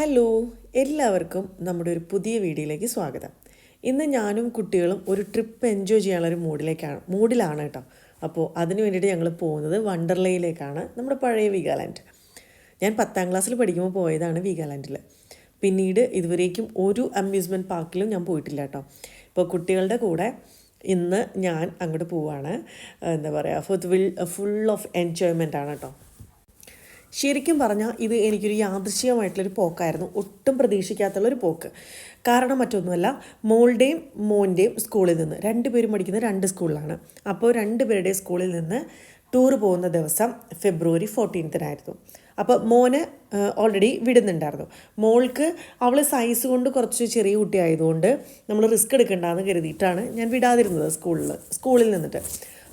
Hello എല്ലാവർക്കും നമ്മുടെ ഒരു പുതിയ വീഡിയോയിലേക്ക് സ്വാഗതം. ഇന്ന് ഞാനും കുട്ടികളും ഒരു ട്രിപ്പ് എൻജോയ് ചെയ്യാനുള്ള ഒരു മൂഡിലേക്കാണ് മൂഡിലാണ് കേട്ടോ. അപ്പോൾ അതിന് വേണ്ടിയിട്ട് ഞങ്ങൾ പോകുന്നത് വണ്ടർലയിലേക്കാണ് നമ്മുടെ പഴയ വീഗാലാൻഡ് ഞാൻ പത്താം ക്ലാസ്സിൽ പഠിക്കുമ്പോൾ പോയതാണ് വീഗാലാൻഡിൽ പിന്നീട് ഇതുവരേക്കും ഒരു അമ്യൂസ്മെന്റ് പാർക്കിലും ഞാൻ പോയിട്ടില്ല കേട്ടോ. ഇപ്പോൾ കുട്ടികളുടെ കൂടെ ഇന്ന് ഞാൻ അങ്ങോട്ട് പോവാണ്. എന്താ പറയുക ഫുൾ ഫുൾ ഓഫ് എൻജോയ്മെന്റ് ആണ് കേട്ടോ. ശരിക്കും പറഞ്ഞാൽ ഇത് എനിക്കൊരു യാദൃശ്ചികമായിട്ടുള്ളൊരു പോക്കായിരുന്നു. ഒട്ടും പ്രതീക്ഷിക്കാത്തുള്ളൊരു പോക്ക്. കാരണം മറ്റൊന്നുമല്ല മോളുടെയും മോന്റെയും സ്കൂളിൽ നിന്ന് രണ്ടുപേരും പഠിക്കുന്ന രണ്ട് സ്കൂളിലാണ്. അപ്പോൾ രണ്ടുപേരുടെയും സ്കൂളിൽ നിന്ന് ടൂർ പോകുന്ന ദിവസം ഫെബ്രുവരി ഫോർട്ടീൻത്തിനായിരുന്നു അപ്പോൾ മോന് ഓൾറെഡി വിടുന്നുണ്ടായിരുന്നു. മോൾക്ക് അവൾ സൈസ് കൊണ്ട് കുറച്ച് ചെറിയ കുട്ടിയായതുകൊണ്ട് നമ്മൾ റിസ്ക് എടുക്കണ്ടെന്ന് കരുതിയിട്ടാണ് ഞാൻ വിടാതിരുന്നത് സ്കൂളിൽ സ്കൂളിൽ നിന്നിട്ട്.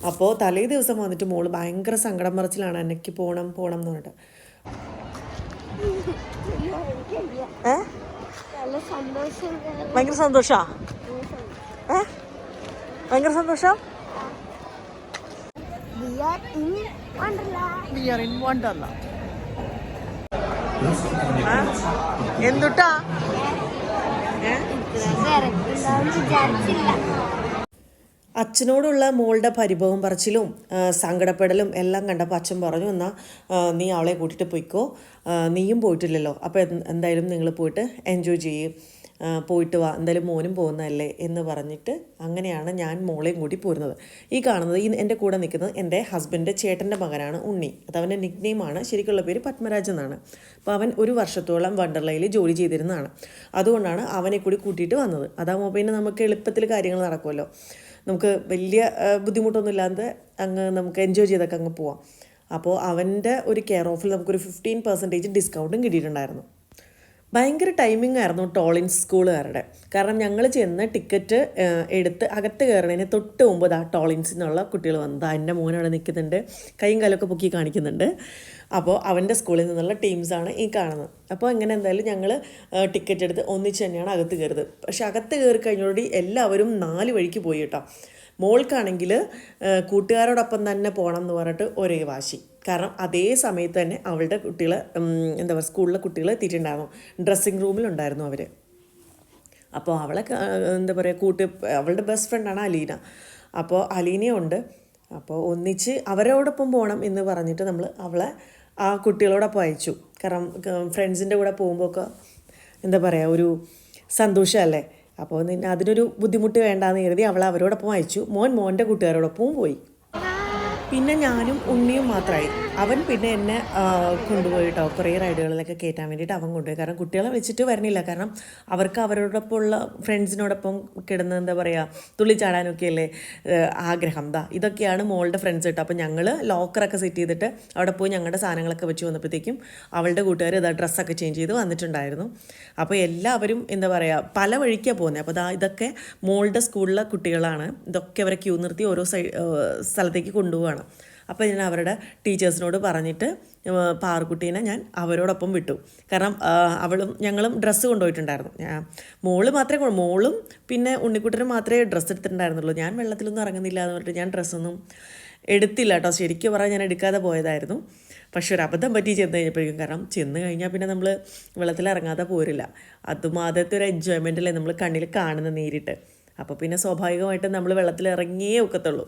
അപ്പോൾ തലേ ദിവസം വന്നിട്ട് മോൾ ഭയങ്കര സങ്കടം മറച്ചിലാണ് എനിക്ക് പോകണം പോകണം എന്ന് പറഞ്ഞിട്ട്. ഭയങ്കര സന്തോഷാ? ഏ? ഭയങ്കര സന്തോഷം? എന്തുട്ടാ? അച്ഛനോടുള്ള മോളുടെ പരിഭവം പറച്ചിലും സങ്കടപ്പെടലും എല്ലാം കണ്ടപ്പോൾ അച്ഛൻ പറഞ്ഞു എന്നാൽ നീ അവളെ കൂട്ടിയിട്ട് പോയിക്കോ. നീയും പോയിട്ടില്ലല്ലോ. അപ്പോൾ എന്തായാലും നിങ്ങൾ പോയിട്ട് എൻജോയ് ചെയ്യും. പോയിട്ട് വാ. എന്തായാലും മോനും പോകുന്നതല്ലേ? എന്ന് പറഞ്ഞിട്ട് അങ്ങനെയാണ് ഞാൻ മോളെയും കൂടി പോരുന്നത്. ഈ കാണുന്നത് ഈ എന്റെ കൂടെ നിൽക്കുന്നത് എന്റെ ഹസ്ബൻഡ് ചേട്ടന്റെ മകനാണ് ഉണ്ണി. അത് അവന്റെ നിക് നെയിമാണ് ശരിക്കുള്ള പേര് പത്മരാജ് എന്നാണ്. അപ്പോൾ അവൻ ഒരു വർഷത്തോളം വണ്ടർലയിൽ ജോലി ചെയ്തിരുന്നതാണ്. അതുകൊണ്ടാണ് അവനെ കൂടി കൂട്ടിയിട്ട് വന്നത്. അതാകുമ്പോൾ പിന്നെ നമുക്ക് എളുപ്പത്തിൽ കാര്യങ്ങൾ നടക്കുമല്ലോ നമുക്ക് വലിയ ബുദ്ധിമുട്ടൊന്നും ഇല്ലാതെ അങ്ങ് നമുക്ക് എൻജോയ് ചെയ്തൊക്കെ അങ്ങ് പോവാം. അപ്പോൾ അവന്റെ ഒരു കെയർ ഓഫിൽ നമുക്കൊരു ഫിഫ്റ്റീൻ പെർസെന്റേജ് ഡിസ്കൗണ്ടും കിട്ടിയിട്ടുണ്ടായിരുന്നു. ഭയങ്കര ടൈമിംഗ് ആയിരുന്നു ടോളിൻ സ്കൂളുകാരുടെ കാരണം ഞങ്ങൾ ചെന്ന് ടിക്കറ്റ് എടുത്ത് അകത്ത് കയറുന്നതിന് തൊട്ട് മുമ്പ് ആ നിന്നുള്ള കുട്ടികൾ വന്നത് എന്റെ മോനവിടെ നിൽക്കുന്നുണ്ട്. കൈയും കാലൊക്കെ പൊക്കി കാണിക്കുന്നുണ്ട്. അപ്പോൾ അവന്റെ സ്കൂളിൽ നിന്നുള്ള ടീംസാണ് ഈ കാണുന്നത്. അപ്പോൾ എങ്ങനെ എന്തായാലും ഞങ്ങൾ ടിക്കറ്റ് എടുത്ത് ഒന്നിച്ച് തന്നെയാണ് അകത്ത് കയറുന്നത് പക്ഷെ അകത്ത് കയറി കഴിഞ്ഞോടി എല്ലാവരും നാല് വഴിക്ക് പോയി കേട്ടോ മോൾക്കാണെങ്കിൽ കൂട്ടുകാരോടൊപ്പം തന്നെ പോകണം എന്ന് പറഞ്ഞിട്ട് ഒരേ വാശി. കാരണം അതേ സമയത്ത് തന്നെ അവളുടെ കുട്ടികൾ എന്താ പറയുക സ്കൂളിലെ കുട്ടികൾ എത്തിയിട്ടുണ്ടായിരുന്നു ഡ്രസ്സിങ് റൂമിലുണ്ടായിരുന്നു അവർ അപ്പോൾ അവളെ എന്താ പറയുക കൂട്ട് അവളുടെ ബെസ്റ്റ് ഫ്രണ്ടാണ് അലീന. അപ്പോൾ അലീനയുണ്ട് അപ്പോൾ ഒന്നിച്ച് അവരോടൊപ്പം പോകണം എന്ന് പറഞ്ഞിട്ട് നമ്മൾ അവളെ ആ കുട്ടികളോടൊപ്പം അയച്ചു. കാരണം ഫ്രണ്ട്സിന്റെ കൂടെ പോകുമ്പോൾ ഒക്കെ എന്താ പറയുക ഒരു സന്തോഷമല്ലേ? അപ്പോൾ അതിനൊരു ബുദ്ധിമുട്ട് വേണ്ടാന്ന് കരുതി അവളെ അവരോടൊപ്പം അയച്ചു. മോൻ മോന്റെ കൂട്ടുകാരോടൊപ്പവും പോയി. പിന്നെ ഞാനും ഉണ്ണിയും മാത്രമായി. അവൻ പിന്നെ എന്നെ കൊണ്ടുപോയിട്ടോ കുറേ റൈഡുകളിലൊക്കെ കയറ്റാൻ വേണ്ടിയിട്ട് അവൻ കൊണ്ടുപോയി. കാരണം കുട്ടികളെ വെച്ചിട്ട് വരണില്ല. കാരണം അവർക്ക് അവരോടൊപ്പം ഉള്ള ഫ്രണ്ട്സിനോടൊപ്പം കിടന്ന് എന്താ പറയുക തുള്ളിച്ചാടാനൊക്കെയല്ലേ ആഗ്രഹം. ദാ ഇതൊക്കെയാണ് മോളുടെ ഫ്രണ്ട്സ് കേട്ടോ. അപ്പോൾ ഞങ്ങൾ ലോക്കറൊക്കെ സെറ്റ് ചെയ്തിട്ട് അവിടെ പോയി ഞങ്ങളുടെ സാധനങ്ങളൊക്കെ വെച്ച് വന്നപ്പോഴത്തേക്കും അവളുടെ കൂട്ടുകാർ ഇതാ ഡ്രസ്സൊക്കെ ചേഞ്ച് ചെയ്ത് വന്നിട്ടുണ്ടായിരുന്നു. അപ്പോൾ എല്ലാവരും എന്താ പറയുക പല വഴിക്കാണ് പോകുന്നത് അപ്പോൾ ദാ ഇതൊക്കെ മോളുടെ സ്കൂളിലെ കുട്ടികളാണ്. ഇതൊക്കെ അവരെ ക്യൂ നിർത്തി ഓരോ സ്ഥലത്തേക്ക് കൊണ്ടുപോവാണ്. അപ്പോൾ ഞാൻ അവരുടെ ടീച്ചേഴ്സിനോട് പറഞ്ഞിട്ട് പാറുക്കുട്ടീനെ ഞാൻ അവരോടൊപ്പം വിട്ടു. കാരണം അവളും ഞങ്ങളും ഡ്രസ്സ് കൊണ്ടുപോയിട്ടുണ്ടായിരുന്നു. മോൾ മാത്രമേ മോളും പിന്നെ ഉണ്ണിക്കുട്ടനും മാത്രമേ ഡ്രസ്സ് എടുത്തിട്ടുണ്ടായിരുന്നുള്ളൂ. ഞാൻ വെള്ളത്തിലൊന്നും ഇറങ്ങുന്നില്ല എന്ന് പറഞ്ഞിട്ട് ഞാൻ ഡ്രസ്സൊന്നും എടുത്തില്ല കേട്ടോ. ശരിക്കും പറഞ്ഞാൽ ഞാൻ എടുക്കാതെ പോയതായിരുന്നു. പക്ഷെ ഒരു അബദ്ധം പറ്റി ചെന്ന് കഴിഞ്ഞപ്പോഴേക്കും കാരണം ചെന്ന് കഴിഞ്ഞാൽ പിന്നെ നമ്മൾ വെള്ളത്തിൽ ഇറങ്ങാതെ പോരില്ല. അതും ആദ്യത്തെ ഒരു എൻജോയ്മെന്റല്ലേ നമ്മൾ കണ്ണിൽ കാണുന്ന നേരിട്ട്. അപ്പോൾ പിന്നെ സ്വാഭാവികമായിട്ടും നമ്മൾ വെള്ളത്തിൽ ഇറങ്ങിയേ ഒക്കത്തുള്ളൂ.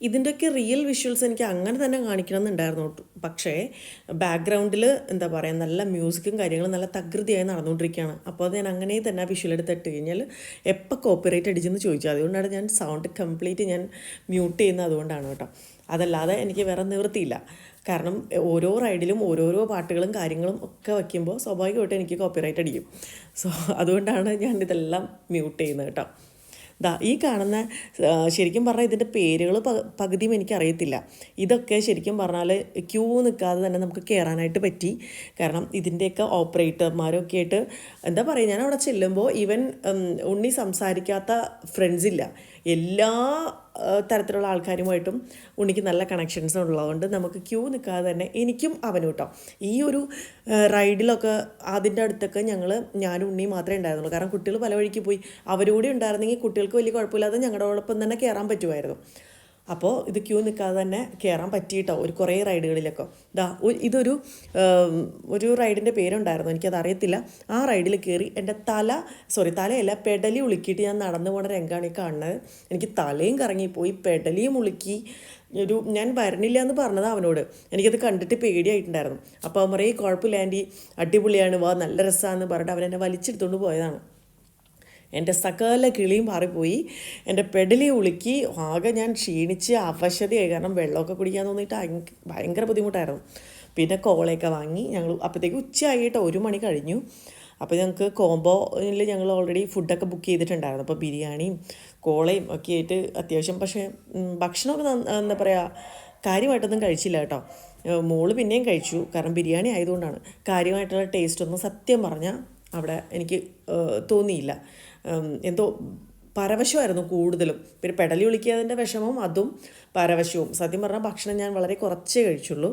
ഇതിന്റെയൊക്കെ റിയൽ വിഷ്വൽസ് എനിക്ക് അങ്ങനെ തന്നെ കാണിക്കണം എന്നുണ്ടായിരുന്നു പക്ഷേ ബാക്ക്ഗ്രൗണ്ടിൽ എന്താ പറയുക നല്ല മ്യൂസിക്കും കാര്യങ്ങളും നല്ല തകൃതിയായി നടന്നുകൊണ്ടിരിക്കുകയാണ്. അപ്പോൾ അത് ഞാൻ അങ്ങനെ തന്നെ ആ വിഷ്വൽ എടുത്ത് ഇട്ട് കഴിഞ്ഞാൽ എപ്പോൾ കോപ്പിറൈറ്റ് അടിച്ചെന്ന് ചോദിച്ചു. അതുകൊണ്ടാണ് ഞാൻ സൗണ്ട് കംപ്ലീറ്റ് ഞാൻ മ്യൂട്ട് ചെയ്യുന്നത് അതുകൊണ്ടാണ് കേട്ടോ അതല്ലാതെ എനിക്ക് വേറെ നിവൃത്തിയില്ല. കാരണം ഓരോ റൈഡിലും ഓരോരോ പാട്ടുകളും കാര്യങ്ങളും ഒക്കെ വയ്ക്കുമ്പോൾ സ്വാഭാവികമായിട്ടും എനിക്ക് കോപ്പിറൈറ്റ് അടിക്കും. സോ അതുകൊണ്ടാണ് ഞാൻ ഇതെല്ലാം മ്യൂട്ട് ചെയ്യുന്നത് കേട്ടോ ദാ ഈ കാണുന്ന ശരിക്കും പറഞ്ഞാൽ ഇതിന്റെ പേരുകൾ പകുതിയും എനിക്കറിയത്തില്ല. ഇതൊക്കെ ശരിക്കും പറഞ്ഞാൽ ക്യൂ നിൽക്കാതെ തന്നെ നമുക്ക് കയറാനായിട്ട് പറ്റി. കാരണം ഇതിന്റെയൊക്കെ ഓപ്പറേറ്റർമാരൊക്കെ ആയിട്ട് എന്താ പറയുക ഞാൻ അവിടെ ചെല്ലുമ്പോൾ ഈവൻ ഉണ്ണി സംസാരിക്കാത്ത ഫ്രണ്ട്സ് ഇല്ല. എല്ലാ തരത്തിലുള്ള ആൾക്കാരുമായിട്ടും ഉണ്ണിക്ക് നല്ല കണക്ഷൻസ് ഉള്ളതുകൊണ്ട് നമുക്ക് ക്യൂ നിൽക്കാതെ തന്നെ എനിക്കും അവനും കേട്ടോ ഈ ഒരു റൈഡിലൊക്കെ അതിന്റെ അടുത്തൊക്കെ ഞങ്ങൾ ഞാനും ഉണ്ണിയും മാത്രമേ ഉണ്ടായിരുന്നുള്ളൂ. കാരണം കുട്ടികൾ പല വഴിക്ക് പോയി. അവരൂടെ ഉണ്ടായിരുന്നെങ്കിൽ കുട്ടികൾക്ക് വലിയ കുഴപ്പമില്ലാതെ ഞങ്ങളോടൊപ്പം തന്നെ കയറാൻ പറ്റുമായിരുന്നു. അപ്പോൾ ഇത് ക്യൂ നിൽക്കാതെ തന്നെ കയറാൻ പറ്റിയിട്ടോ? ഒരു കുറേ റൈഡുകളിലൊക്കെ. ഇതാ ഇതൊരു ഒരു റൈഡിന്റെ പേരുണ്ടായിരുന്നു. എനിക്കത് അറിയത്തില്ല. ആ റൈഡിൽ കയറി എന്റെ തല സോറി തലയല്ല പെടലി ഉളുക്കിയിട്ട് ഞാൻ നടന്നു പോണ രംഗമാണ് ഈ കാണുന്നത്. എനിക്ക് തലയും കറങ്ങിപ്പോയി പെടലിയും ഉളുക്കി. ഒരു ഞാൻ വരണില്ല എന്ന് പറഞ്ഞത് അവനോട്. എനിക്കത് കണ്ടിട്ട് പേടിയായിട്ടുണ്ടായിരുന്നു. അപ്പോൾ അവൻ പറയും കുഴപ്പമില്ല അടിപൊളിയാണ്. വാ നല്ല രസമാണെന്ന് പറഞ്ഞിട്ട് അവൻ എന്നെ വലിച്ചെടുത്തുകൊണ്ട് പോയതാണ്. എന്റെ സകല കിളിയും മാറിപ്പോയി. എന്റെ പെടലി ഉളുക്കി. ആകെ ഞാൻ ക്ഷീണിച്ച് അവശതയായി. കാരണം വെള്ളമൊക്കെ കുടിക്കാൻ തോന്നിയിട്ട് ഭയങ്കര ബുദ്ധിമുട്ടായിരുന്നു. പിന്നെ കോളയൊക്കെ വാങ്ങി. ഞങ്ങൾ അപ്പോഴത്തേക്ക് ഉച്ചയായിട്ട് ഒരു മണി കഴിഞ്ഞു. അപ്പോൾ ഞങ്ങൾക്ക് കോംബോയിൽ ഞങ്ങൾ ഓൾറെഡി ഫുഡൊക്കെ ബുക്ക് ചെയ്തിട്ടുണ്ടായിരുന്നു. അപ്പോൾ ബിരിയാണിയും കോളയും ഒക്കെ ആയിട്ട് അത്യാവശ്യം. പക്ഷേ ഭക്ഷണമൊക്കെ എന്താ പറയുക കാര്യമായിട്ടൊന്നും കഴിച്ചില്ല കേട്ടോ. മോൾ പിന്നെയും കഴിച്ചു. കാരണം ബിരിയാണി ആയതുകൊണ്ടാണ്. കാര്യമായിട്ടുള്ള ടേസ്റ്റ് ഒന്നും സത്യം പറഞ്ഞാൽ അവിടെ എനിക്ക് തോന്നിയില്ല. എന്തോ പരവശമായിരുന്നു കൂടുതലും. പിന്നെ പെടലി ഒളിക്കാതിന്റെ വിഷമവും അതും പരവശവും. സത്യം പറഞ്ഞാൽ ഭക്ഷണം ഞാൻ വളരെ കുറച്ചേ കഴിച്ചുള്ളൂ.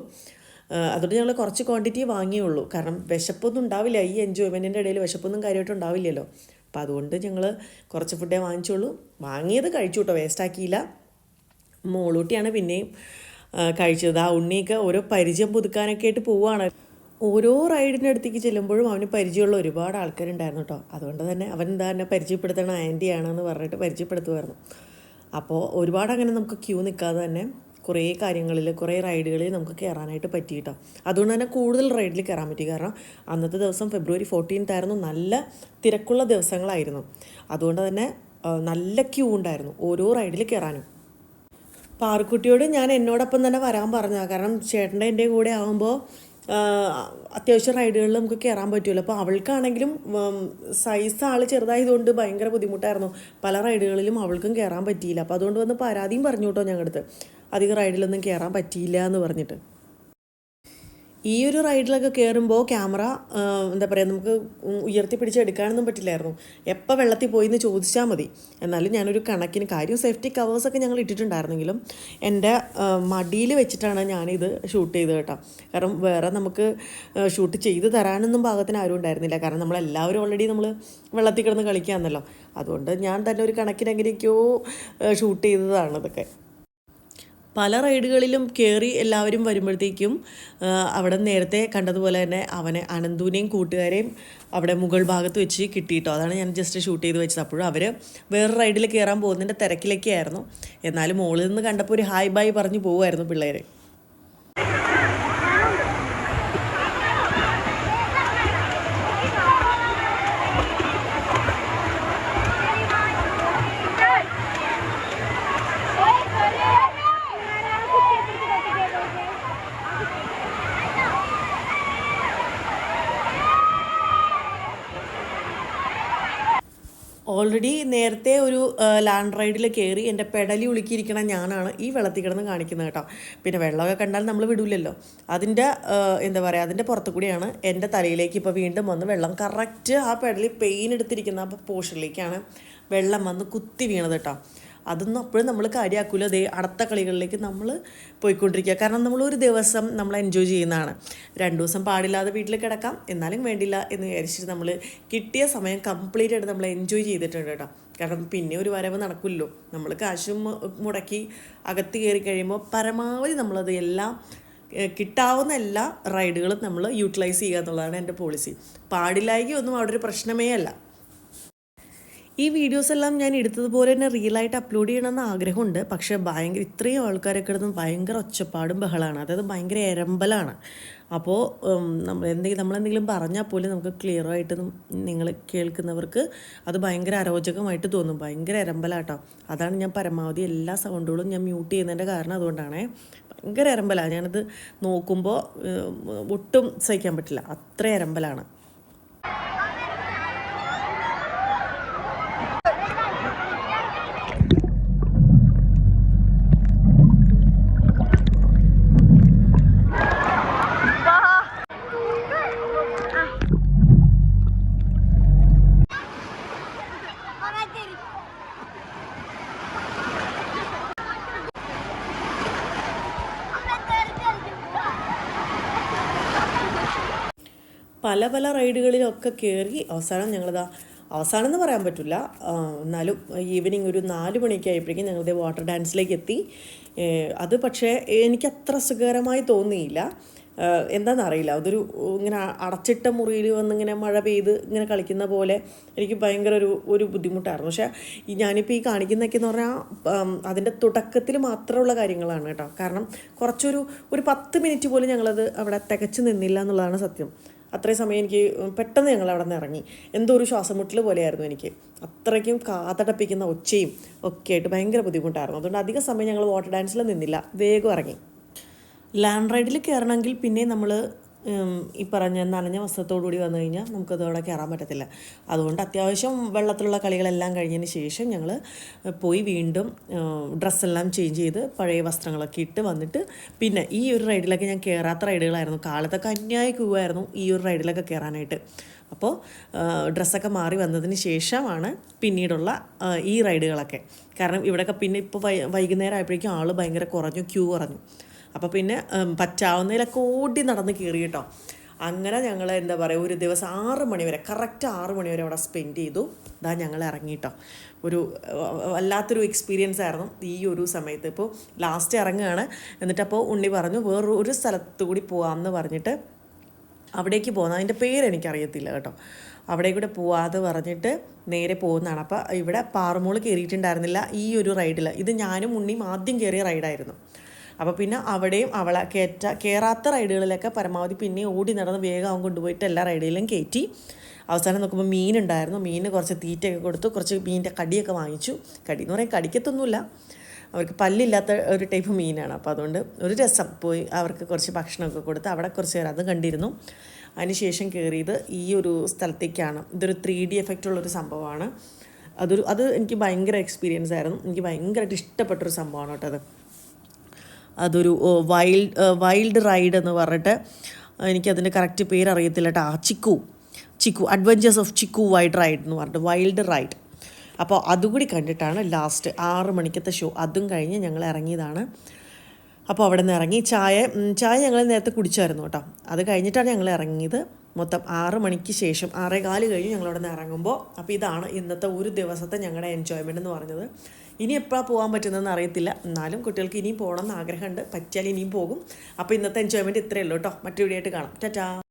അതുകൊണ്ട് ഞങ്ങൾ കുറച്ച് ക്വാണ്ടിറ്റി വാങ്ങിയുള്ളൂ കാരണം വിശപ്പൊന്നും ഉണ്ടാവില്ല. ഈ എൻജോയ്മെന്റിന്റെ ഇടയിൽ വിശപ്പൊന്നും കാര്യമായിട്ട് ഉണ്ടാവില്ലല്ലോ. അപ്പം അതുകൊണ്ട് ഞങ്ങൾ കുറച്ച് ഫുഡേ വാങ്ങിച്ചുള്ളൂ. വാങ്ങിയത് കഴിച്ചു കേട്ടോ. വേസ്റ്റാക്കിയില്ല മോളൂട്ടിയാണ് പിന്നെയും കഴിച്ചത്. ആ ഉണ്ണിയൊക്കെ ഓരോ പരിചയം പുതുക്കാനൊക്കെ ആയിട്ട് പോവുകയാണ് ഓരോ റൈഡിന്റെ അടുത്തേക്ക് ചെല്ലുമ്പോഴും അവന് പരിചയമുള്ള ഒരുപാട് ആൾക്കാരുണ്ടായിരുന്നു കേട്ടോ. അതുകൊണ്ട് തന്നെ അവൻ എന്താ എന്നെ പരിചയപ്പെടുത്തണ ആന്റിയാണെന്ന് പറഞ്ഞിട്ട് പരിചയപ്പെടുത്തുമായിരുന്നു. അപ്പോൾ ഒരുപാട് അങ്ങനെ നമുക്ക് ക്യൂ നിൽക്കാതെ തന്നെ കുറേ കാര്യങ്ങളിൽ കുറേ റൈഡുകളിൽ നമുക്ക് കയറാനായിട്ട് പറ്റി കേട്ടോ. അതുകൊണ്ട് തന്നെ കൂടുതൽ റൈഡിൽ കയറാൻ പറ്റി. കാരണം അന്നത്തെ ദിവസം ഫെബ്രുവരി ഫോർട്ടീൻത്ത് ആയിരുന്നു. നല്ല തിരക്കുള്ള ദിവസങ്ങളായിരുന്നു. അതുകൊണ്ട് തന്നെ നല്ല ക്യൂ ഉണ്ടായിരുന്നു ഓരോ റൈഡിൽ കയറാനും. പാർക്കുട്ടിയോട് ഞാൻ എന്നോടൊപ്പം തന്നെ വരാൻ പറഞ്ഞു കാരണം ചേട്ടന്റെ എന്റെ കൂടെ ആകുമ്പോൾ അത്യാവശ്യം റൈഡുകളിൽ നമുക്ക് കയറാൻ പറ്റുമല്ലോ. അപ്പോൾ അവൾക്കാണെങ്കിലും സൈസ് ആൾ ചെറുതായതുകൊണ്ട് ഭയങ്കര ബുദ്ധിമുട്ടായിരുന്നു. പല റൈഡുകളിലും അവൾക്കും കയറാൻ പറ്റിയില്ല. അപ്പോൾ അതുകൊണ്ട് വന്ന് പരാതിയും പറഞ്ഞു കേട്ടോ ഞങ്ങളുടെ അടുത്ത് അധികം റൈഡിലൊന്നും കയറാൻ പറ്റിയില്ല എന്ന് പറഞ്ഞിട്ട്. ഈ ഒരു റൈഡിലൊക്കെ കയറുമ്പോൾ ക്യാമറ എന്താ പറയുക നമുക്ക് ഉയർത്തിപ്പിടിച്ച് ഉയർത്തി പിടിച്ചെടുക്കാനൊന്നും പറ്റില്ലായിരുന്നു. എപ്പോൾ വെള്ളത്തിൽ പോയി എന്ന് ചോദിച്ചാൽ മതി. എന്നാലും ഞാനൊരു കണക്കിന് കാര്യം സേഫ്റ്റി കവേഴ്സൊക്കെ ഞങ്ങൾ ഇട്ടിട്ടുണ്ടായിരുന്നെങ്കിലും എന്റെ മടിയിൽ വെച്ചിട്ടാണ് ഞാനിത് ഷൂട്ട് ചെയ്തത് കേട്ടോ. കാരണം വേറെ നമുക്ക് ഷൂട്ട് ചെയ്ത് തരാനൊന്നും ഭാഗത്തിന് ആരും ഉണ്ടായിരുന്നില്ല. കാരണം നമ്മളെല്ലാവരും ഓൾറെഡി നമ്മൾ വെള്ളത്തിൽ കിടന്ന് കളിക്കാമെന്നല്ലോ അതുകൊണ്ട് ഞാൻ തന്നെ ഒരു കണക്കിനെങ്ങനെയൊക്കെയോ ഷൂട്ട് ചെയ്തതാണ് ഇതൊക്കെ. പല റൈഡുകളിലും കയറി എല്ലാവരും വരുമ്പോഴത്തേക്കും അവിടെ നേരത്തെ കണ്ടതുപോലെ തന്നെ അവനെ അനന്തുവിനെയും കൂട്ടുകാരെയും അവിടെ മുകൾ ഭാഗത്ത് വെച്ച് കിട്ടിയിട്ടോ. അതാണ് ഞാൻ ജസ്റ്റ് ഷൂട്ട് ചെയ്ത് വെച്ചത്. അപ്പോഴും അവർ വേറെ റൈഡിൽ കയറാൻ പോകുന്നതിന്റെ തിരക്കിലൊക്കെ ആയിരുന്നു എന്നാലും മുകളിൽ നിന്ന് കണ്ടപ്പോൾ ഒരു ഹായ് ബായ് പറഞ്ഞ് പോവുമായിരുന്നു പിള്ളേർ ഓൾറെഡി നേരത്തെ ഒരു ലാൻഡ് റൈഡിൽ കയറി എന്റെ പെടലി ഉളുക്കിയിരിക്കണ ഞാനാണ് ഈ വെള്ളത്തിൽ കിടന്ന് കാണിക്കുന്നത് കേട്ടോ. പിന്നെ വെള്ളമൊക്കെ കണ്ടാൽ നമ്മൾ വിടൂലല്ലോ. അതിന്റെ എന്താ പറയുക അതിന്റെ പുറത്തു കൂടിയാണ് എന്റെ തലയിലേക്ക് ഇപ്പോൾ വീണ്ടും വന്ന് വെള്ളം കറക്റ്റ് ആ പെടലി പെയിൻ എടുത്തിരിക്കുന്ന ആ പോർഷനിലേക്കാണ് വെള്ളം വന്ന് കുത്തി വീണത് കേട്ടോ. അതൊന്നും അപ്പോഴും നമ്മൾ കാര്യമാക്കില്ല അതേ അടുത്ത കളികളിലേക്ക് നമ്മൾ പോയിക്കൊണ്ടിരിക്കുക. കാരണം നമ്മൾ ഒരു ദിവസം നമ്മൾ എൻജോയ് ചെയ്യുന്നതാണ്. രണ്ട് ദിവസം പാടില്ലാതെ വീട്ടിൽ കിടക്കാം. എന്നാലും വേണ്ടില്ല എന്ന് വിചാരിച്ചിട്ട് നമ്മൾ കിട്ടിയ സമയം കംപ്ലീറ്റ് ആയിട്ട് നമ്മൾ എൻജോയ് ചെയ്തിട്ടുണ്ട് കേട്ടോ. കാരണം പിന്നെ ഒരു വരവ് നടക്കില്ലല്ലോ. നമ്മൾ കാശും മുടക്കി അകത്ത് കയറി കഴിയുമ്പോൾ പരമാവധി നമ്മളത് എല്ലാം കിട്ടാവുന്ന എല്ലാ റൈഡുകളും നമ്മൾ യൂട്ടിലൈസ് ചെയ്യുക എന്നുള്ളതാണ് എന്റെ പോളിസി പാടില്ലായ്ക ഒന്നും അവിടെ ഒരു പ്രശ്നമേ അല്ല. ഈ വീഡിയോസ് എല്ലാം ഞാൻ എടുത്തതുപോലെ തന്നെ റിയലായിട്ട് അപ്ലോഡ് ചെയ്യണമെന്ന് ആഗ്രഹമുണ്ട്. പക്ഷേ ഭയങ്കര ഇത്രയും ആൾക്കാരൊക്കെ ഇടുന്ന ഭയങ്കര ഒച്ചപ്പാടും ബഹളമാണ് അതായത് ഭയങ്കര എരമ്പലാണ്. അപ്പോൾ നമ്മൾ എന്തെങ്കിലും നമ്മളെന്തെങ്കിലും പറഞ്ഞാൽ പോലും നമുക്ക് ക്ലിയർ ആയിട്ട് നിങ്ങൾ കേൾക്കുന്നവർക്ക് അത് ഭയങ്കര അരോചകമായിട്ട് തോന്നും. ഭയങ്കര എരമ്പലാട്ടോ. അതാണ് ഞാൻ പരമാവധി എല്ലാ സൗണ്ടുകളും ഞാൻ മ്യൂട്ട് ചെയ്യുന്നതിന്റെ കാരണം അതുകൊണ്ടാണ്. ഭയങ്കര എരമ്പലാണ് ഞാനത് നോക്കുമ്പോൾ ഒട്ടും സഹിക്കാൻ പറ്റില്ല. അത്ര എരമ്പലാണ്. പല പല റൈഡുകളിലൊക്കെ കയറി അവസാനം ഞങ്ങളിതാ അവസാനം എന്ന് പറയാൻ പറ്റില്ല എന്നാലും ഈവനിങ് ഒരു നാല് മണിയൊക്കെ ആയപ്പോഴേക്കും ഞങ്ങൾ വാട്ടർ ഡാൻസിലേക്ക് എത്തി അത് പക്ഷേ എനിക്ക് അത്ര സുഖകരമായി തോന്നിയില്ല. എന്താണെന്നറിയില്ല അതൊരു ഇങ്ങനെ അടച്ചിട്ട മുറിയിൽ വന്നിങ്ങനെ മഴ പെയ്ത് ഇങ്ങനെ കളിക്കുന്ന പോലെ എനിക്ക് ഭയങ്കര ഒരു ഒരു ബുദ്ധിമുട്ടായിരുന്നു. പക്ഷേ ഈ ഞാനിപ്പോൾ ഈ കാണിക്കുന്നതൊക്കെ എന്ന് പറഞ്ഞാൽ അതിന്റെ തുടക്കത്തിൽ മാത്രമുള്ള കാര്യങ്ങളാണ് കേട്ടോ. കാരണം കുറച്ചൊരു ഒരു പത്ത് മിനിറ്റ് പോലും ഞങ്ങളത് അവിടെ തികച്ചു നിന്നില്ല എന്നുള്ളതാണ് സത്യം. അത്രയും സമയം എനിക്ക് പെട്ടെന്ന് ഞങ്ങൾ അവിടെ നിന്ന് ഇറങ്ങി. എന്തോ ഒരു ശ്വാസം മുട്ടൽ പോലെയായിരുന്നു എനിക്ക്. അത്രയ്ക്കും കാതടപ്പിക്കുന്ന ഒച്ചയും ഒക്കെ ആയിട്ട് ഭയങ്കര ബുദ്ധിമുട്ടായിരുന്നു. അതുകൊണ്ട് അധിക സമയം ഞങ്ങൾ വാട്ടർ ഡാൻസിൽ നിന്നില്ല. വേഗം ഇറങ്ങി. ലാൻഡ് റൈഡിൽ കയറണമെങ്കിൽ പിന്നെ നമ്മൾ ഈ പറഞ്ഞ നനഞ്ഞ വസ്ത്രത്തോടുകൂടി വന്നു കഴിഞ്ഞാൽ നമുക്കത് അവിടെ കയറാൻ പറ്റത്തില്ല. അതുകൊണ്ട് അത്യാവശ്യം വെള്ളത്തിലുള്ള കളികളെല്ലാം കഴിഞ്ഞതിന് ശേഷം ഞങ്ങൾ പോയി വീണ്ടും ഡ്രസ്സെല്ലാം ചേഞ്ച് ചെയ്ത് പഴയ വസ്ത്രങ്ങളൊക്കെ ഇട്ട് വന്നിട്ട് പിന്നെ ഈ ഒരു റൈഡിലൊക്കെ ഞാൻ കയറാത്ത റൈഡുകളായിരുന്നു. കാലത്തൊക്കെ അന്യായ ക്യൂ ആയിരുന്നു ഈ ഒരു റൈഡിലൊക്കെ കയറാനായിട്ട്. അപ്പോൾ ഡ്രസ്സൊക്കെ മാറി വന്നതിന് ശേഷമാണ് പിന്നീടുള്ള ഈ റൈഡുകളൊക്കെ. കാരണം ഇവിടെയൊക്കെ പിന്നെ ഇപ്പോൾ വൈകുന്നേരം ആയപ്പോഴേക്കും ആൾ ഭയങ്കര കുറഞ്ഞു ക്യൂ കുറഞ്ഞു. അപ്പോൾ പിന്നെ പറ്റാവുന്നതിലൊക്കെ ഓടി നടന്ന് കയറി കേട്ടോ. അങ്ങനെ ഞങ്ങൾ എന്താ പറയുക ഒരു ദിവസം ആറ് മണി വരെ കറക്റ്റ് ആറ് മണി വരെ അവിടെ സ്പെൻഡ് ചെയ്തു. ഇതാ ഞങ്ങൾ ഇറങ്ങിയിട്ടോ ഒരു വല്ലാത്തൊരു എക്സ്പീരിയൻസ് ആയിരുന്നു ഈ ഒരു സമയത്ത്. ഇപ്പോൾ ലാസ്റ്റ് ഇറങ്ങുകയാണ്. എന്നിട്ടപ്പോൾ ഉണ്ണി പറഞ്ഞു വേറൊരു ഒരു സ്ഥലത്ത് കൂടി പോകാമെന്ന് പറഞ്ഞിട്ട് അവിടേക്ക് പോകുന്നത് അതിന്റെ പേര് എനിക്കറിയത്തില്ല കേട്ടോ. അവിടെ കൂടെ പോവാതെ പറഞ്ഞിട്ട് നേരെ പോകുന്നതാണ് അപ്പോൾ ഇവിടെ പാറമോൾ കയറിയിട്ടുണ്ടായിരുന്നില്ല ഈ ഒരു റൈഡിൽ ഇത് ഞാനും ഉണ്ണിയും ആദ്യം കയറിയ റൈഡായിരുന്നു അപ്പോൾ പിന്നെ അവിടെയും അവളെ കയറ്റ കയറാത്ത റൈഡുകളിലൊക്കെ പരമാവധി പിന്നെ ഓടി നടന്ന് വേഗം അവൻ കൊണ്ടുപോയിട്ട് എല്ലാ റൈഡിലും കയറ്റി അവസാനം നോക്കുമ്പോൾ മീനുണ്ടായിരുന്നു മീനിന് കുറച്ച് തീറ്റയൊക്കെ കൊടുത്തു. കുറച്ച് മീനിന്റെ കടിയൊക്കെ വാങ്ങിച്ചു. കടി എന്ന് പറയാൻ കടിക്കത്തൊന്നുമില്ല. അവർക്ക് പല്ലില്ലാത്ത ഒരു ടൈപ്പ് മീനാണ്. അപ്പോൾ അതുകൊണ്ട് ഒരു രസം. പോയി അവർക്ക് കുറച്ച് ഭക്ഷണമൊക്കെ കൊടുത്ത് അവിടെ കുറച്ച് നേരം അത് കണ്ടിരുന്നു. അതിനുശേഷം കയറിയത് ഈ ഒരു സ്ഥലത്തേക്കാണ്. ഇതൊരു ത്രീ ഡി എഫക്റ്റ് ഉള്ളൊരു സംഭവമാണ്. അതൊരു അത് എനിക്ക് ഭയങ്കര എക്സ്പീരിയൻസ് ആയിരുന്നു. എനിക്ക് ഭയങ്കരമായിട്ട് ഇഷ്ടപ്പെട്ടൊരു സംഭവമാണ് കേട്ടോ അത്. അതൊരു വൈൽഡ് വൈൽഡ് റൈഡ് എന്ന് പറഞ്ഞിട്ട് എനിക്കതിന്റെ കറക്റ്റ് പേര് അറിയത്തില്ല കേട്ടോ Chikku. Chikku. Adventures of Chikku wild ride എന്ന് പറഞ്ഞിട്ട് വൈൽഡ് റൈഡ്. അപ്പോൾ അതുകൂടി കണ്ടിട്ടാണ് ലാസ്റ്റ് ആറ് മണിക്കത്തെ ഷോ. അതും കഴിഞ്ഞ് ഞങ്ങൾ ഇറങ്ങിയതാണ്. അപ്പോൾ അവിടെ നിന്ന് ഇറങ്ങി ചായ ചായ ഞങ്ങൾ നേരത്തെ കുടിച്ചായിരുന്നു കേട്ടോ. അത് കഴിഞ്ഞിട്ടാണ് ഞങ്ങൾ ഇറങ്ങിയത്. മൊത്തം ആറ് മണിക്ക് ശേഷം ആറേ കാൽ കഴിഞ്ഞ് ഞങ്ങളവിടെ നിന്ന് ഇറങ്ങുമ്പോൾ അപ്പോൾ ഇതാണ് ഇന്നത്തെ ഒരു ദിവസത്തെ ഞങ്ങളുടെ എൻജോയ്മെന്റ് എന്ന് പറഞ്ഞത്. ഇനി എപ്പോഴാണ് പോകാൻ പറ്റുന്നതെന്ന് അറിയത്തില്ല. എന്നാലും കുട്ടികൾക്ക് ഇനിയും പോകണം എന്ന് ആഗ്രഹമുണ്ട്. പറ്റിയാൽ ഇനിയും പോകും. അപ്പോൾ ഇന്നത്തെ എൻജോയ്മെന്റ് ഇത്രയേ ഉള്ളൂ കേട്ടോ. മറ്റു വീഡിയോ ആയിട്ട് കാണാം. ടാറ്റാ.